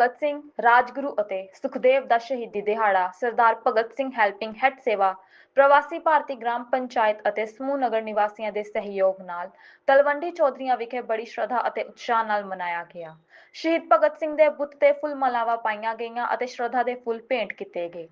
ਭਗਤ ਸਿੰਘ, ਰਾਜਗੁਰੂ ਅਤੇ ਸੁਖਦੇਵ ਦਾ ਸ਼ਹੀਦੀ ਦਿਹਾੜਾ, ਸਰਦਾਰ ਭਗਤ ਸਿੰਘ ਹੈਲਪਿੰਗ ਹੈਡ ਸੇਵਾ, ਪ੍ਰਵਾਸੀ ਭਾਰਤੀ ਗ੍ਰਾਮ ਪੰਚਾਇਤ ਅਤੇ ਸਮੂਹ ਨਗਰ ਨਿਵਾਸੀਆਂ ਦੇ ਸਹਿਯੋਗ ਨਾਲ ਤਲਵੰਡੀ ਚੌਧਰੀਆਂ ਵਿਖੇ ਬੜੀ ਸ਼ਰਧਾ ਅਤੇ ਉਤਸ਼ਾਹ ਨਾਲ ਮਨਾਇਆ ਗਿਆ। ਸ਼ਹੀਦ ਭਗਤ ਸਿੰਘ ਦੇ ਬੁੱਤ ਤੇ ਫੁੱਲ ਮਾਲਾਵਾਂ ਪਾਈਆਂ ਗਈਆਂ ਅਤੇ ਸ਼ਰਧਾ ਦੇ ਫੁੱਲ ਭੇਂਟ ਕੀਤੇ ਗਏ।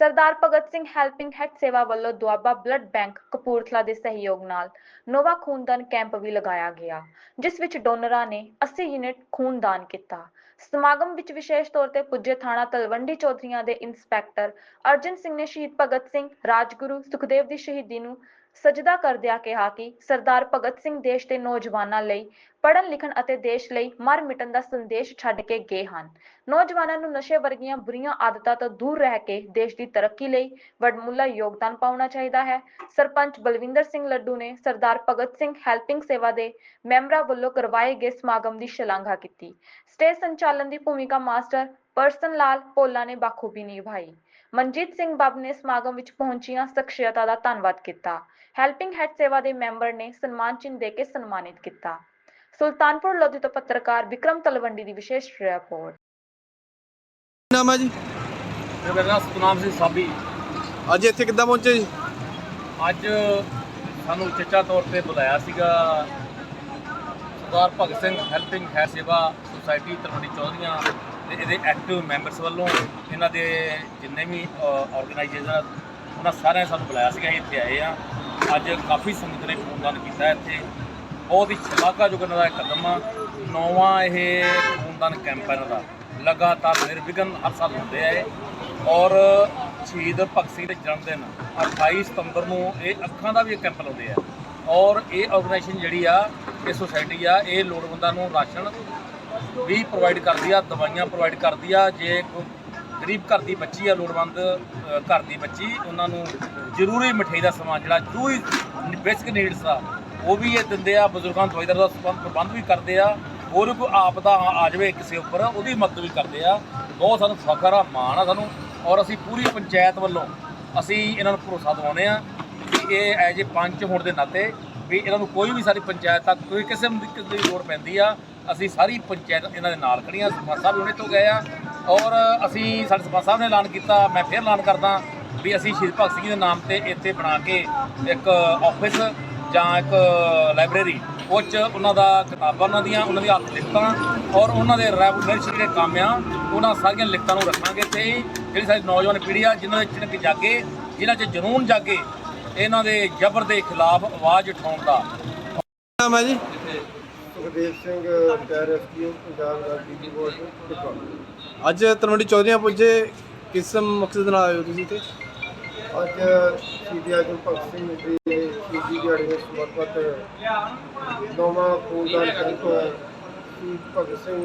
ਸਰਦਾਰ ਭਗਤ ਸਿੰਘ ਹੈਲਪਿੰਗ ਹੈਡ ਸੇਵਾ ਵੱਲੋਂ ਦੁਆਬਾ ਬਲੱਡ ਬੈਂਕ ਕਪੂਰਥਲਾ ਦੇ ਸਹਿਯੋਗ ਨਾਲ ਨੋਵਾ ਖੂਨਦਾਨ ਕੈਂਪ ਵੀ ਲਗਾਇਆ ਗਿਆ, ਜਿਸ ਵਿੱਚ ਡੋਨਰਾਂ ਨੇ 80 ਯੂਨਿਟ ਖੂਨਦਾਨ ਕੀਤਾ। ਸਮਾਗਮ ਵਿੱਚ ਵਿਸ਼ੇਸ਼ ਤੌਰ ਤੇ ਪੁੱਜੇ ਥਾਣਾ ਤਲਵੰਡੀ ਚੌਧਰੀਆਂ ਦੇ ਇੰਸਪੈਕਟਰ ਅਰਜਨ ਸਿੰਘ ਨੇ ਸ਼ਹੀਦ ਭਗਤ ਸਿੰਘ, ਰਾਜਗੁਰੂ ਸੁਖਦੇਵ ਦੀ ਸ਼ਹੀਦੀ ਨੂੰ ਸਜਦਾ ਕਰਦਿਆਂ ਕਿਹਾ ਕਿ ਸਰਦਾਰ ਭਗਤ ਸਿੰਘ ਦੇਸ਼ ਦੇ ਨੌਜਵਾਨਾਂ ਲਈ, ਪੜ੍ਹਨ ਲਿਖਣ ਅਤੇ ਦੇਸ਼ ਲਈ ਮਰ ਮਿਟਣ ਦਾ ਸੰਦੇਸ਼ ਛੱਡ ਕੇ ਗਏ ਹਨ। ਨੌਜਵਾਨਾਂ ਨੂੰ ਨਸ਼ੇ ਵਰਗੀਆਂ ਬੁਰੀਆਂ ਆਦਤਾਂ ਤੋਂ ਦੂਰ ਰਹਿ ਕੇ ਦੇਸ਼ ਦੀ ਤਰੱਕੀ ਲਈ ਵਡਮੁੱਲਾ ਯੋਗਦਾਨ ਪਾਉਣਾ ਚਾਹੀਦਾ ਹੈ। ਸਰਪੰਚ ਬਲਵਿੰਦਰ ਸਿੰਘ ਲੱਡੂ ਨੇ ਸਰਦਾਰ ਭਗਤ ਸਿੰਘ ਹੈਲਪਿੰਗ ਸੇਵਾ ਦੇ ਮੈਂਬਰਾਂ ਵੱਲੋਂ ਕਰਵਾਏ ਗਏ ਸਮਾਗਮ ਦੀ ਸ਼ਲਾਘਾ ਕੀਤੀ। ਸਟੇਜ ਸੰਚਾਲਨ ਦੀ ਭੂਮਿਕਾ ਮਾਸਟਰ ਪਰਸਨ ਲਾਲ ਭੋਲਾ ਨੇ ਬਾਖੂਬੀ ਨਿਭਾਈ। ਮਨਜੀਤ ਸਿੰਘ ਬੱਬ ਨੇ ਸਮਾਗਮ ਵਿੱਚ ਪਹੁੰਚੀਆਂ ਸ਼ਖਸੀਅਤਾਂ ਦਾ ਧੰਨਵਾਦ ਕੀਤਾ। ਹੈਲਪਿੰਗ ਹੈਡ ਸੇਵਾ ਦੇ ਮੈਂਬਰ ਨੇ ਸਨਮਾਨ ਚਿੰਨ੍ਹ ਦੇ ਕੇ ਸਨਮਾਨਿਤ ਕੀਤਾ। ਸੁਲਤਾਨਪੁਰ ਲੋਧੀ ਤੋਂ ਪੱਤਰਕਾਰ ਵਿਕਰਮ ਤਲਵੰਡੀ ਦੀ ਵਿਸ਼ੇਸ਼ ਰਿਪੋਰਟ ਨਾਮ ਹੈ ਜੀ? ਮੇਰਾ ਨਾਮ ਸਤਨਾਮ ਸਿੰਘ ਸਾਬੀ। ਅੱਜ ਇੱਥੇ ਕਿੱਦਾਂ ਪਹੁੰਚੇ ਜੀ? ਅੱਜ ਸਾਨੂੰ ਚੇਚਾ ਤੌਰ ਤੇ ਬੁਲਾਇਆ ਸੀਗਾ ਸਰਦਾਰ ਭਗਤ ਸਿੰਘ ਹੈਲਪਿੰਗ ਹੈ ਸੇਵਾ ਸੁਸਾਇਟੀ ਤਲਵੰਡੀ ਚੌਧਰੀਆਂ ਤੇ ਇਹਦੇ ਐਕਟਿਵ ਮੈਂਬਰਸ ਵੱਲੋਂ ਇਹਨਾਂ ਦੇ ਜਿੰਨੇ ਵੀ ਆਰਗੇਨਾਈਜੇਸ਼ਨ ਉਹਨਾਂ ਸਾਰਿਆਂ ਨੇ ਸਾਨੂੰ ਬੁਲਾਇਆ ਸੀਗਾ ਅਸੀਂ ਇੱਥੇ ਆਏ ਆ ਅੱਜ ਕਾਫੀ ਸੰਗਤ ਨੇ ਖੂਨਦਾਨ ਕੀਤਾ ਇੱਥੇ। ਬਹੁਤ ਹੀ ਸ਼ਲਾਘਾਯੋਗ ਇਹਨਾਂ ਦਾ ਕਦਮ ਆ। ਨੌਵਾਂ ਇਹ ਖੂਨਦਾਨ ਕੈਂਪ ਹੈ ਇਹਨਾਂ ਦਾ। ਲਗਾਤਾਰ ਨਿਰਵਿਘਨ ਹਰ ਸਾਲ ਹੁੰਦੇ ਆ ਔਰ ਸ਼ਹੀਦ ਭਗਤ ਸਿੰਘ ਦੇ ਜਨਮ ਦਿਨ 28 ਸਤੰਬਰ ਨੂੰ ਇਹ ਅੱਖਾਂ ਦਾ ਵੀ ਕੈਂਪ ਲਾਉਂਦੇ ਆ। ਔਰ ਇਹ ਆਰਗੇਨਾਈਜੇਸ਼ਨ ਜਿਹੜੀ ਆ, ਇਹ ਸੁਸਾਇਟੀ ਆ, ਇਹ ਲੋੜਵੰਦਾਂ ਨੂੰ ਰਾਸ਼ਨ ਵੀ ਪ੍ਰੋਵਾਈਡ ਕਰਦੀ ਆ, ਦਵਾਈਆਂ ਪ੍ਰੋਵਾਈਡ ਕਰਦੀ ਆ। ਜੇ ਗਰੀਬ ਘਰ ਦੀ ਬੱਚੀ ਆ ਲੋੜਵੰਦ ਅ, ਘਰ ਦੀ ਬੱਚੀ ਉਹਨਾਂ ਨੂੰ ਜ਼ਰੂਰੀ ਮਠਿਆਈ ਦਾ ਸਮਾਨ ਜਿਹੜਾ ਜ਼ਰੂਰੀ ਬੇਸਿਕ ਨੀਡਸ ਆ ਉਹ ਵੀ ਇਹ ਦਿੰਦੇ ਆ ਬਜ਼ੁਰਗਾਂ ਨੂੰ ਦਵਾਈ ਦਾ ਸੰਬੰਧ- ਪ੍ਰਬੰਧ ਵੀ ਕਰਦੇ ਆ ਹੋਰ ਕੋਈ ਆਪਦਾ ਆ ਜਾਵੇ ਕਿਸੇ ਉੱਪਰ ਉਹਦੀ ਮਦਦ ਵੀ ਕਰਦੇ ਆ। ਬਹੁਤ ਸਾਨੂੰ ਫਖਰ ਆ ਮਾਣ ਆ ਸਾਨੂੰ ਔਰ ਅਸੀਂ ਪੂਰੀ ਪੰਚਾਇਤ ਵੱਲੋਂ ਅਸੀਂ ਇਹਨਾਂ ਨੂੰ ਭਰੋਸਾ ਦਿਵਾਉਂਦੇ ਆ ਕਿ ਇਹ ਐਜ ਏ ਪੰਚ ਹੋਣ ਦੇ ਨਾਤੇ ਵੀ ਇਹਨਾਂ ਨੂੰ ਕੋਈ ਵੀ ਸਾਡੀ ਪੰਚਾਇਤ ਤੱਕ ਕੋਈ ਕਿਸਮ ਦੀ ਦਿੱਕਤ ਦੀ ਲੋੜ ਪੈਂਦੀ ਆ। ਅਸੀਂ ਸਾਰੀ ਪੰਚਾਇਤ ਇਹਨਾਂ ਦੇ ਨਾਲ ਖੜੀਆਂ ਸਰਪੰਚ ਸਾਹਿਬ ਵੀ ਹੁਣੇ ਤੋਂ ਗਏ ਆ। ਔਰ ਅਸੀਂ ਸਾਡੇ ਸਰਪੰਚ ਸਾਹਿਬ ਨੇ ਐਲਾਨ ਕੀਤਾ, ਮੈਂ ਫਿਰ ਐਲਾਨ ਕਰਦਾ ਵੀ ਅਸੀਂ ਸ਼ਹੀਦ ਭਗਤ ਸਿੰਘ ਦੇ ਨਾਮ ਤੇ ਇੱਥੇ ਬਣਾ ਕੇ ਇੱਕ ਆਫਿਸ ਜਾਂ ਇੱਕ ਲਾਇਬ੍ਰੇਰੀ ਉਹ 'ਚ ਉਹਨਾਂ ਦਾ ਕਿਤਾਬਾਂ, ਉਹਨਾਂ ਦੀਆਂ ਉਹਨਾਂ ਦੀਆਂ ਹੱਥ ਲਿਖਤਾਂ ਔਰ ਉਹਨਾਂ ਦੇ ਰੈਵੋਲੂਸ਼ਨਰੀ ਜਿਹੜੇ ਕੰਮ ਆ ਉਹਨਾਂ ਸਾਰੀਆਂ ਲਿਖਤਾਂ ਨੂੰ ਰੱਖਾਂਗੇ ਤੇ ਜਿਹੜੀ ਸਾਡੀ ਨੌਜਵਾਨ ਪੀੜ੍ਹੀ ਆ, ਜਿਨ੍ਹਾਂ ਦੇ ਚਿਣਕ ਜਾਗੇ, ਜਿਨ੍ਹਾਂ 'ਚ ਜਨੂਨ ਜਾਗੇ, ਇਹਨਾਂ ਦੇ ਜ਼ਬਰ ਦੇ ਖਿਲਾਫ ਆਵਾਜ਼ ਉਠਾਉਣ ਦਾ। ਨਾਮ ਹੈ ਜੀ? ਸੁਖਦੇਵ ਸਿੰਘ ਰਿਟਾਇਰ ਐਸਪੀਓ ਪੰਜਾਬ ਦਾ ਡੀਜੀ ਬੋਰਡ ਟਿੱਪਾ ਅੱਜ ਤਲਵੰਡੀ ਚੌਧਰੀਆਂ ਪੁੱਜੇ ਕਿਸ ਮਕਸਦ ਨਾਲ ਆਏ ਹੋ ਤੁਸੀਂ ਤੇ ਅੱਜ ਸ਼ਹੀਦੀ ਆਜਮ ਭਗਤ ਸਿੰਘ ਦੀ ਸ਼ਹੀਦੀ ਦਿਹਾੜੇ ਨੂੰ ਸਮਰਪਿਤ ਨੌਵਾਂ ਖੂਨਦਾਨ camp Shaheed Bhagat Singh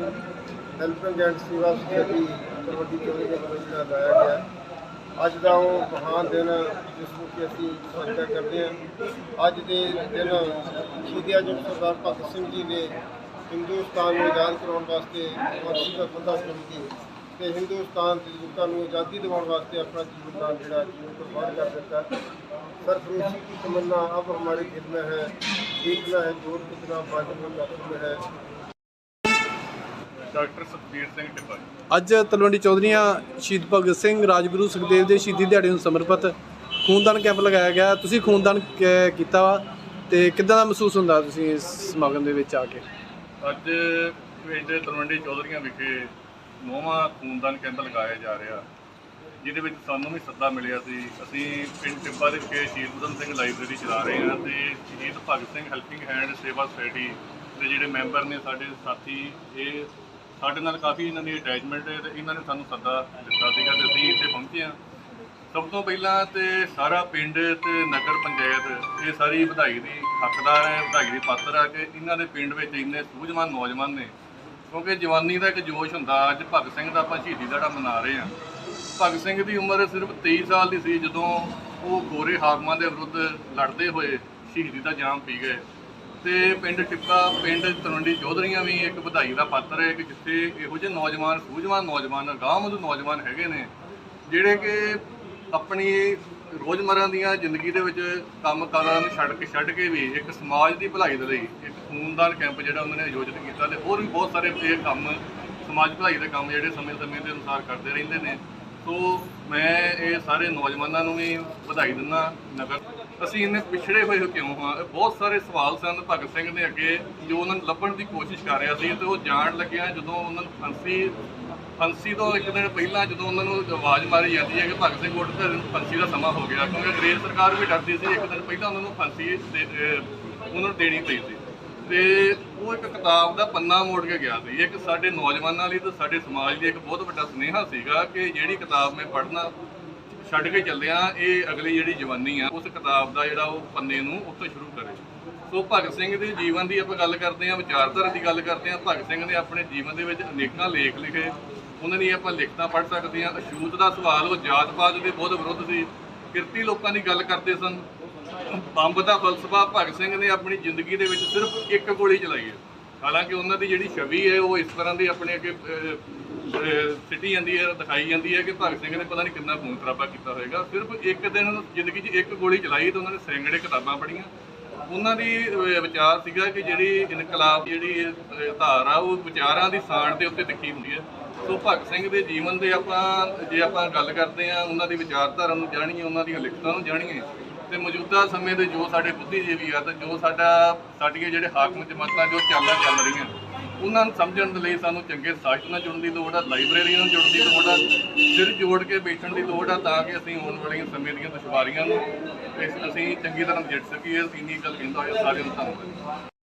helping and Sewa society Talwandi Chaudhari ਦੇ ਵੱਲੋਂ ਲਾਇਆ ਗਿਆ। ਅੱਜ ਦਾ ਉਹ ਮਹਾਨ ਦਿਨ ਜਿਸ ਨੂੰ ਕਿ ਅਸੀਂ ਸਵਾਗਤ ਕਰਦੇ ਹਾਂ। ਅੱਜ ਦੇ ਦਿਨ ਸ਼ਹੀਦਿਆ ਜਨ ਸਰਦਾਰ ਭਗਤ ਸਿੰਘ ਜੀ ਨੇ ਹਿੰਦੁਸਤਾਨ ਨੂੰ ਆਜ਼ਾਦ ਕਰਾਉਣ ਵਾਸਤੇ ਵਾਰਸੀ ਦਾ ਬੰਦਾ ਸਮਝੀ ਤੇ ਹਿੰਦੁਸਤਾਨ ਦੇ ਲੋਕਾਂ ਨੂੰ ਆਜ਼ਾਦੀ ਦਿਵਾਉਣ ਵਾਸਤੇ ਆਪਣਾ ਜੀਵਨਦਾਨ ਜਿਹੜਾ ਜੀਵਨ ਕੁਰਬਾਨ ਕਰ ਦਿੱਤਾ। ਸਰਫਰੋਸ਼ੀ ਦੀ ਤਮੰਨਾ ਅਬ ਹਮਾਰੇ ਦਿਲ ਮੇ ਹੈ ਦੇਖਣਾ ਹੈ, ਜੋਰ ਕਿਤਨਾ ਬਾਦਲ में है ਡਾਕਟਰ ਸਤਬੀਰ ਸਿੰਘ ਟਿੱਬਾ। ਅੱਜ ਤਲਵੰਡੀ ਚੌਧਰੀਆਂ ਸ਼ਹੀਦ ਭਗਤ ਸਿੰਘ ਰਾਜਗੁਰੂ ਸੁਖਦੇਵ ਦੇ ਸ਼ਹੀਦੀ ਦਿਹਾੜੇ ਨੂੰ ਸਮਰਪਿਤ ਖੂਨਦਾਨ ਕੈਂਪ ਲਗਾਇਆ ਗਿਆ। ਤੁਸੀਂ ਖੂਨਦਾਨ ਕੀਤਾ ਵਾ ਤੇ ਕਿੱਦਾਂ ਦਾ ਮਹਿਸੂਸ ਹੁੰਦਾ ਤੁਸੀਂ ਇਸ ਸਮਾਗਮ ਦੇ ਵਿੱਚ ਆ ਕੇ? ਅੱਜ ਪਿੰਡ ਤਲਵੰਡੀ ਚੌਧਰੀਆਂ ਵਿਖੇ ਨੌਵਾਂ ਖੂਨਦਾਨ ਕੈਂਪ ਲਗਾਇਆ ਜਾ ਰਿਹਾ ਜਿਹਦੇ ਵਿੱਚ ਸਾਨੂੰ ਵੀ ਸੱਦਾ ਮਿਲਿਆ ਸੀ। ਅਸੀਂ ਪਿੰਡ ਟਿੱਬਾ ਦੇ ਵਿਖੇ ਸ਼ਹੀਦ ਊਧਮ ਸਿੰਘ ਲਾਇਬ੍ਰੇਰੀ ਚਲਾ ਰਹੇ ਹਾਂ ਤੇ Shaheed Bhagat Singh helping hand Sewa society ਦੇ ਜਿਹੜੇ ਮੈਂਬਰ ਨੇ ਸਾਡੇ ਸਾਥੀ ਇਹ ਸਾਡੇ ਨਾਲ ਕਾਫੀ ਇਹਨਾਂ ਦੀ ਅਟੈਚਮੈਂਟ ਹੈ ਤੇ ਇਹਨਾਂ ਨੇ ਸਾਨੂੰ ਸੱਦਾ ਦਿੱਤਾ ਸੀਗਾ ਤੇ ਅਸੀਂ ਇੱਥੇ ਪਹੁੰਚੇ ਹਾਂ। ਸਭ ਤੋਂ ਪਹਿਲਾਂ ਤੇ ਸਾਰਾ ਪਿੰਡ ਤੇ ਨਗਰ ਪੰਚਾਇਤ, ਇਹ ਸਾਰੀ ਵਧਾਈ ਦੀ ਹੱਕਦਾਰ ਹੈ ਵਧਾਈ ਦੀ ਪਾਤਰ ਆ ਕਿ ਇਹਨਾਂ ਦੇ ਪਿੰਡ ਵਿੱਚ ਇੰਨੇ ਸੂਝਵਾਨ ਨੌਜਵਾਨ ਨੇ। ਕਿਉਂਕਿ ਜਵਾਨੀ ਦਾ ਇੱਕ ਜੋਸ਼ ਹੁੰਦਾ, ਅੱਜ ਭਗਤ ਸਿੰਘ ਦਾ ਆਪਾਂ ਸ਼ਹੀਦੀ ਦਿਹਾੜਾ ਮਨਾ ਰਹੇ ਹਾਂ। ਭਗਤ ਸਿੰਘ ਦੀ ਉਮਰ ਸਿਰਫ 23 ਸਾਲ ਦੀ ਸੀ ਜਦੋਂ ਉਹ ਗੋਰੇ ਹਾਕਮਾਂ ਦੇ ਵਿਰੁੱਧ ਲੜਦੇ ਹੋਏ ਸ਼ਹੀਦੀ ਦਾ ਜਾਮ ਪੀ ਗਏ। ਤੇ ਪਿੰਡ ਟਿੱਪਾ ਪਿੰਡ ਤਲਵੰਡੀ ਚੌਧਰੀਆਂ ਵੀ ਇੱਕ ਵਧਾਈ ਦਾ ਪਾਤਰ ਹੈ ਕਿ ਜਿੱਥੇ ਇਹੋ ਜਿਹੇ ਨੌਜਵਾਨ, ਸੂਝਵਾਨ ਨੌਜਵਾਨ ਗਾਂਵ ਨੌਜਵਾਨ ਹੈਗੇ ਨੇ, ਜਿਹੜੇ ਕਿ ਆਪਣੀ ਰੋਜ਼ਮਰਾਂ ਦੀਆਂ ਜ਼ਿੰਦਗੀ ਦੇ ਵਿੱਚ ਕੰਮ ਕਾਰਾਂ ਨੂੰ ਛੱਡ ਕੇ ਛੱਡ ਕੇ ਵੀ ਇੱਕ ਸਮਾਜ ਦੀ ਭਲਾਈ ਦੇ ਲਈ ਇੱਕ ਖੂਨਦਾਨ ਕੈਂਪ ਜਿਹੜਾ ਉਹਨਾਂ ਨੇ ਆਯੋਜਿਤ ਕੀਤਾ ਤੇ ਹੋਰ ਵੀ ਬਹੁਤ ਸਾਰੇ ਇਹ ਕੰਮ, ਸਮਾਜ ਭਲਾਈ ਦੇ ਕੰਮ ਜਿਹੜੇ ਸਮੇਂ-ਸਮੇਂ ਦੇ ਅਨੁਸਾਰ ਕਰਦੇ ਰਹਿੰਦੇ ਨੇ। ਸੋ ਮੈਂ ਇਹ ਸਾਰੇ ਨੌਜਵਾਨਾਂ ਨੂੰ ਵੀ ਵਧਾਈ ਦਿੰਦਾ, ਨਗਰ ਅਸੀਂ ਇੰਨੇ ਪਿਛੜੇ ਹੋਏ ਕਿਉਂ ਹਾਂ? ਇਹ ਬਹੁਤ ਸਾਰੇ ਸਵਾਲ ਸਨ ਭਗਤ ਸਿੰਘ ਦੇ ਅੱਗੇ, ਜੋ ਉਹਨਾਂ ਨੂੰ ਲੱਭਣ ਦੀ ਕੋਸ਼ਿਸ਼ ਕਰ ਰਿਹਾ ਸੀ ਤੇ ਉਹ ਜਾਣ ਲੱਗਿਆ ਜਦੋਂ ਉਹਨਾਂ ਨੂੰ ਫਾਂਸੀ ਫਾਂਸੀ ਤੋਂ ਇੱਕ ਦਿਨ ਪਹਿਲਾਂ ਜਦੋਂ ਉਹਨਾਂ ਨੂੰ ਆਵਾਜ਼ ਮਾਰੀ ਜਾਂਦੀ ਹੈ ਕਿ ਭਗਤ ਸਿੰਘ ਉੱਠ ਤੇ ਫਾਂਸੀ ਦਾ ਸਮਾਂ ਹੋ ਗਿਆ, ਕਿਉਂਕਿ ਅੰਗਰੇਜ਼ ਸਰਕਾਰ ਵੀ ਡਰਦੀ ਸੀ, ਇੱਕ ਦਿਨ ਪਹਿਲਾਂ ਉਹਨਾਂ ਨੂੰ ਫਾਂਸੀ ਦੇ- ਉਹਨਾਂ ਨੂੰ ਦੇਣੀ ਪਈ ਸੀ। ਤੇ ਉਹ ਇੱਕ ਕਿਤਾਬ ਦਾ ਪੰਨਾ ਮੋੜ ਕੇ ਗਿਆ ਸੀ। ਇੱਕ ਸਾਡੇ ਨੌਜਵਾਨਾਂ ਲਈ ਤੇ ਸਾਡੇ ਸਮਾਜ ਲਈ ਇੱਕ ਬਹੁਤ ਵੱਡਾ ਸੁਨੇਹਾ ਸੀਗਾ ਕਿ ਜਿਹੜੀ ਕਿਤਾਬ ਮੈਂ ਪੜ੍ਹਨਾ ਛੱਡ ਕੇ ਚੱਲਿਆ ਇਹ ਅਗਲੀ ਜਿਹੜੀ ਜਵਾਨੀ ਆ, ਉਸ ਕਿਤਾਬ ਦਾ ਜਿਹੜਾ ਉਹ ਪੰਨੇ ਨੂੰ ਉੱਥੋਂ ਸ਼ੁਰੂ ਕਰੇ। ਸੋ ਭਗਤ ਸਿੰਘ ਦੇ ਜੀਵਨ ਦੀ ਆਪਾਂ ਗੱਲ ਕਰਦੇ ਹਾਂ ਵਿਚਾਰਧਾਰਾ ਦੀ ਗੱਲ ਕਰਦੇ ਹਾਂ ਭਗਤ ਸਿੰਘ ਨੇ ਆਪਣੇ ਜੀਵਨ ਦੇ ਵਿੱਚ ਅਨੇਕਾਂ ਲੇਖ ਲਿਖੇ। ਉਹਨਾਂ ਦੀ ਆਪਾਂ ਲਿਖਤਾਂ ਪੜ੍ਹ ਸਕਦੇ ਹਾਂ ਅਛੂਤ ਦਾ ਸਵਾਲ, ਉਹ ਜਾਤ ਪਾਤ ਦੇ ਬਹੁਤ ਵਿਰੁੱਧ ਸੀ। ਕਿਰਤੀ ਲੋਕਾਂ ਦੀ ਗੱਲ ਕਰਦੇ ਸਨ। ਬੰਬ ਦਾ ਫਲਸਫਾ ਭਗਤ ਸਿੰਘ ਨੇ ਆਪਣੀ ਜ਼ਿੰਦਗੀ ਦੇ ਵਿੱਚ ਸਿਰਫ ਇੱਕ ਗੋਲੀ ਚਲਾਈ ਹੈ। ਹਾਲਾਂਕਿ ਉਹਨਾਂ ਦੀ ਜਿਹੜੀ ਛਵੀ ਹੈ, ਉਹ ਇਸ ਤਰ੍ਹਾਂ ਦੀ ਆਪਣੇ ਅੱਗੇ ਸਿੱਟੀ ਜਾਂਦੀ ਹੈ, ਦਿਖਾਈ ਜਾਂਦੀ ਹੈ ਕਿ ਭਗਤ ਸਿੰਘ ਨੇ ਪਤਾ ਨਹੀਂ ਕਿੰਨਾ ਖੂਨ ਖਰਾਬਾ ਕੀਤਾ ਹੋਵੇਗਾ ਸਿਰਫ ਇੱਕ ਦਿਨ ਜ਼ਿੰਦਗੀ 'ਚ ਇੱਕ ਗੋਲੀ ਚਲਾਈ ਤਾਂ ਉਹਨਾਂ ਨੇ ਸੈਂਕੜੇ ਕਿਤਾਬਾਂ ਪੜ੍ਹੀਆਂ। ਉਹਨਾਂ ਦੀ ਵਿਚਾਰ ਸੀਗਾ ਕਿ ਜਿਹੜੀ ਇਨਕਲਾਬ ਜਿਹੜੀ ਧਾਰ ਆ ਉਹ ਵਿਚਾਰਾਂ ਦੀ ਸਾਣ ਦੇ ਉੱਤੇ ਲਿਖੀ ਹੁੰਦੀ ਹੈ। ਸੋ ਭਗਤ ਸਿੰਘ ਦੇ ਜੀਵਨ ਦੇ ਆਪਾਂ, ਜੇ ਆਪਾਂ ਗੱਲ ਕਰਦੇ ਆ ਉਹਨਾਂ ਦੀ ਵਿਚਾਰਧਾਰਾ ਨੂੰ ਜਾਣੀਏ, ਉਹਨਾਂ ਦੀਆਂ ਲਿਖਤਾਂ ਨੂੰ ਜਾਣੀਏ, ਤੇ ਮੌਜੂਦਾ ਸਮੇਂ ਦੇ ਜੋ ਸਾਡੇ ਬੁੱਧੀਜੀਵੀ ਆ ਤੇ ਜੋ ਸਾਡਾ, ਸਾਡੀਆਂ ਜਿਹੜੇ ਹਾਕਮ ਜਮਾਤਾਂ ਜੋ ਚਾਲਾਂ ਚੱਲ ਰਹੀਆਂ ਉਹਨਾਂ ਨੂੰ ਸਮਝਣ ਦੇ ਲਈ ਸਾਨੂੰ ਚੰਗੇ ਸਾਥ ਨਾਲ ਜੁੜਨ ਦੀ ਲੋੜ ਆ, ਲਾਇਬ੍ਰੇਰੀ ਨਾਲ ਜੁੜਨ ਦੀ ਲੋੜ ਆ, ਸਿਰ ਜੋੜ ਕੇ ਬੈਠਣ ਦੀ ਲੋੜ ਆ ਤਾਂ ਕਿ ਅਸੀਂ ਆਉਣ ਵਾਲੀਆਂ ਸਮੇਂ ਦੀਆਂ ਦੁਸ਼ਵਾਰੀਆਂ ਨੂੰ ਇਸ ਅਸੀਂ ਚੰਗੀ ਤਰ੍ਹਾਂ ਜਿੱਤ ਸਕੀਏ। ਇੰਨੀ ਗੱਲ ਕਹਿੰਦਾ ਹੋਇਆ ਸਾਰਿਆਂ ਨੂੰ ਧੰਨਵਾਦ।